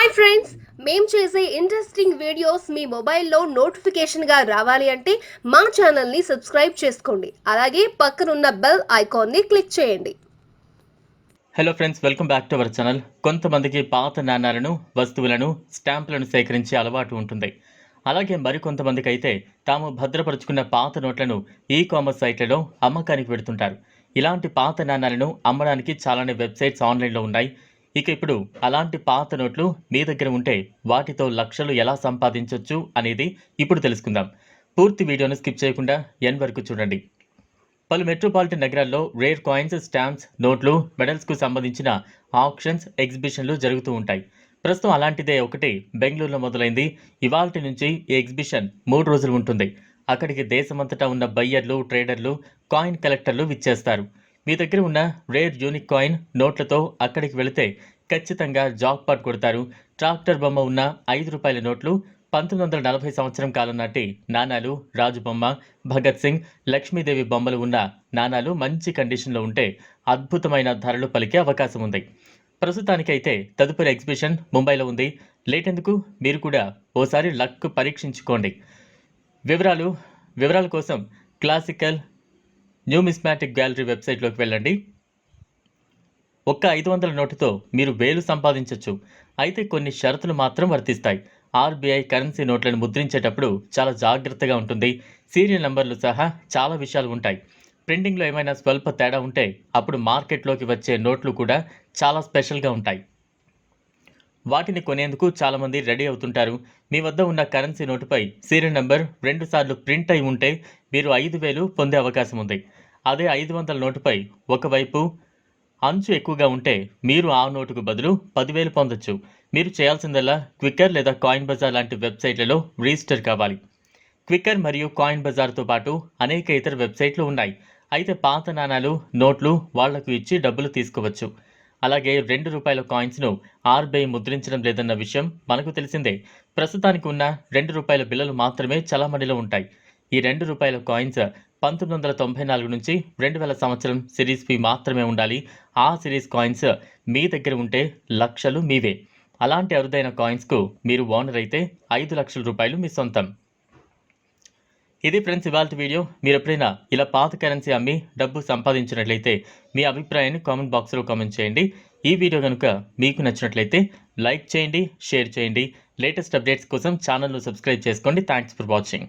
Hi friends మేము చేసే interesting videos మీ మొబైల్లో నోటిఫికేషన్గా రావాలి అంటే మా ఛానల్ని సబ్స్క్రైబ్ చేసుకోండి. అలాగే పక్కనున్న బెల్ ఐకాన్ని క్లిక్ చేయండి. Hello friends welcome back to our channel కొంతమందికి పాత నాణాలను వస్తువులను స్టాంపులను సేకరించే అలవాటు ఉంటుంది. అలాగే మరికొంతమందికి అయితే తాము భద్రపరుచుకున్న పాత నోట్లను ఈ కామర్స్ సైట్లలో అమ్మకానికి పెడుతుంటారు. ఇలాంటి పాత నాణాలను అమ్మడానికి చాలానే వెబ్సైట్స్ ఆన్లైన్లో ఉన్నాయి. ఇక ఇప్పుడు అలాంటి పాత నోట్లు మీ దగ్గర ఉంటే వాటితో లక్షలు ఎలా సంపాదించవచ్చు అనేది ఇప్పుడు తెలుసుకుందాం. పూర్తి వీడియోను స్కిప్ చేయకుండా ఎన్ వరకు చూడండి. పలు మెట్రోపాలిటన్ నగరాల్లో రేర్ కాయిన్స్ స్టాంప్స్ నోట్లు మెడల్స్కు సంబంధించిన ఆప్షన్స్ ఎగ్జిబిషన్లు జరుగుతూ ఉంటాయి. ప్రస్తుతం అలాంటిదే ఒకటి బెంగళూరులో మొదలైంది. ఇవాల్టి నుంచి ఈ ఎగ్జిబిషన్ మూడు రోజులు ఉంటుంది. అక్కడికి దేశమంతటా ఉన్న బయ్యర్లు ట్రేడర్లు కాయిన్ కలెక్టర్లు విచ్చేస్తారు. మీ దగ్గర ఉన్న రేర్ యూనిక్ కాయిన్ నోట్లతో అక్కడికి వెళితే ఖచ్చితంగా జాక్ పాట్ కొడతారు. ట్రాక్టర్ బొమ్మ ఉన్న ఐదు రూపాయల నోట్లు పంతొమ్మిది వందల నలభై సంవత్సరం కాలం నాటి నాణాలు రాజు బొమ్మ భగత్ సింగ్ లక్ష్మీదేవి బొమ్మలు ఉన్న నాణాలు మంచి కండిషన్లో ఉంటే అద్భుతమైన ధరలు పలికే అవకాశం ఉంది. ప్రస్తుతానికైతే తదుపరి ఎగ్జిబిషన్ ముంబైలో ఉంది. లేటెందుకు మీరు కూడా ఓసారి లక్ పరీక్షించుకోండి. వివరాలు వివరాల కోసం క్లాసికల్ న్యూ మిస్మాటిక్ గ్యాలరీ వెబ్సైట్లోకి వెళ్ళండి. ఒక్క ఐదు వందల నోటుతో మీరు వేలు సంపాదించవచ్చు అయితే కొన్ని షరతులు మాత్రం వర్తిస్తాయి. ఆర్బీఐ కరెన్సీ నోట్లను ముద్రించేటప్పుడు చాలా జాగ్రత్తగా ఉంటుంది. సీరియల్ నెంబర్లు సహా చాలా విషయాలు ఉంటాయి. ప్రింటింగ్లో ఏమైనా స్వల్ప తేడా ఉంటే అప్పుడు మార్కెట్లోకి వచ్చే నోట్లు కూడా చాలా స్పెషల్గా ఉంటాయి. వాటిని కొనేందుకు చాలామంది రెడీ అవుతుంటారు. మీ వద్ద ఉన్న కరెన్సీ నోటుపై సీరియల్ నెంబర్ రెండుసార్లు ప్రింట్ అయి ఉంటే మీరు ఐదు వేలు పొందే అవకాశం ఉంది. అదే ఐదు వందల నోటుపై ఒకవైపు అంచు ఎక్కువగా ఉంటే మీరు ఆ నోటుకు బదులు పదివేలు పొందొచ్చు. మీరు చేయాల్సిందల్లా క్విక్కర్ లేదా కాయిన్ బజార్ లాంటి వెబ్సైట్లలో రిజిస్టర్ కావాలి. క్విక్కర్ మరియు కాయిన్ బజార్తో పాటు అనేక ఇతర వెబ్సైట్లు ఉన్నాయి. అయితే పాత నాణాలు నోట్లు వాళ్ళకు ఇచ్చి డబ్బులు తీసుకోవచ్చు. అలాగే రెండు రూపాయల కాయిన్స్ను ఆర్బీఐ ముద్రించడం లేదన్న విషయం మనకు తెలిసిందే. ప్రస్తుతానికి ఉన్న రెండు రూపాయల బిల్లలు మాత్రమే చలామణిలో ఉంటాయి. ఈ రెండు రూపాయల కాయిన్స్ పంతొమ్మిది వందల తొంభై నాలుగు నుంచి రెండు వేల సంవత్సరం సిరీస్ ఫీ మాత్రమే ఉండాలి. ఆ సిరీస్ కాయిన్స్ మీ దగ్గర ఉంటే లక్షలు మీవే. అలాంటి అరుదైన కాయిన్స్కు మీరు ఓనర్ అయితే ఐదు లక్షల రూపాయలు మీ సొంతం. ఇది ఫ్రెండ్స్ ఇవాళ వీడియో. మీరు ఎప్పుడైనా ఇలా పాత కరెన్సీ అమ్మి డబ్బు సంపాదించినట్లయితే మీ అభిప్రాయాన్ని కామెంట్ బాక్స్లో కామెంట్ చేయండి. ఈ వీడియో కనుక మీకు నచ్చినట్లయితే లైక్ చేయండి షేర్ చేయండి. లేటెస్ట్ అప్డేట్స్ కోసం ఛానల్ను సబ్స్క్రైబ్ చేసుకోండి. Thanks for watching.